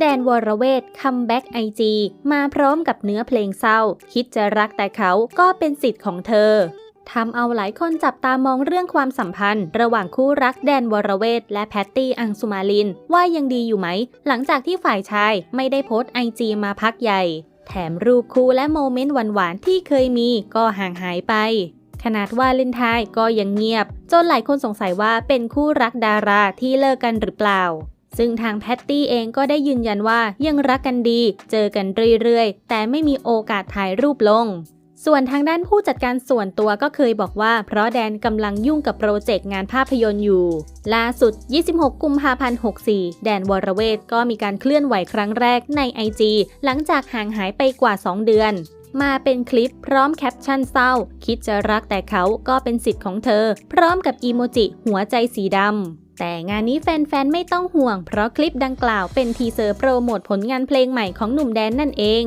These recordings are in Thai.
แดนวรเวทคัมแบ็กไอจีมาพร้อมกับเนื้อเพลงเศร้า คิดจะรักแต่เขาก็เป็นสิทธิ์ของเธอทำเอาหลายคนจับตามองเรื่องความสัมพันธ์ ระหว่างคู่รักแดนวรเวทและแพตตี้อังสุมาลิน ว่ายังดีอยู่ไหม หลังจากที่ฝ่ายชายไม่ได้โพสต์ไอจีมาพักใหญ่ แถมรูปคู่และโมเมนต์หวานๆที่เคยมีก็ห่างหายไป ขนาดว่าเลนไทน์ก็ยังเงียบ จนหลายคนสงสัยว่าเป็นคู่รักดาราที่เลิกกันหรือเปล่า ซึ่งทางแพตตี้เองก็ได้ยืนยันว่ายังรักกันดี เจอกันเรื่อยๆ แต่ไม่มีโอกาสถ่ายรูปลง ส่วนทางด้านผู้จัดการส่วนตัวก็เคยบอกว่า เพราะแดนกำลังยุ่งกับโปรเจกต์งานภาพยนตร์อยู่ ล่าสุด 26 กุมภาพันธ์ 64 แดนวรเวทก็มีการเคลื่อนไหวครั้งแรกใน IG หลังจากห่างหายไปกว่า 2 เดือนมาเป็นคลิปพร้อมแคปชั่นเศร้า คิดจะรักแต่เขาก็เป็นสิทธิ์ของเธอ พร้อมกับอีโมจิหัวใจสีดำ แต่งานนี้แฟนๆ ไม่ต้องห่วง เพราะคลิปดังกล่าวเป็นทีเซอร์โปรโมทผลงานเพลงใหม่ของหนุ่มแดนนั่นเอง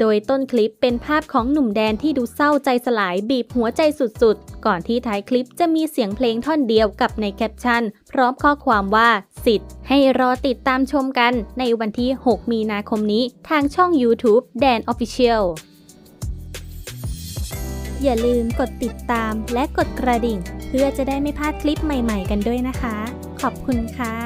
โดยต้นคลิปเป็นภาพของหนุ่มแดนที่ดูเศร้าใจสลายบีบหัวใจสุดๆ ก่อนที่ท้ายคลิปจะมีเสียงเพลงท่อนเดียวกับในแคปชั่น พร้อมข้อความว่าสิทธิ์ให้รอติดตามชมกันในวันที่ 6 มีนาคมนี้ทางช่อง YouTube แดน Official อย่าลืมกดติดตามและกดกระดิ่ง เพื่อจะได้ไม่พลาดคลิปใหม่ๆ กันด้วยนะคะ ขอบคุณค่ะ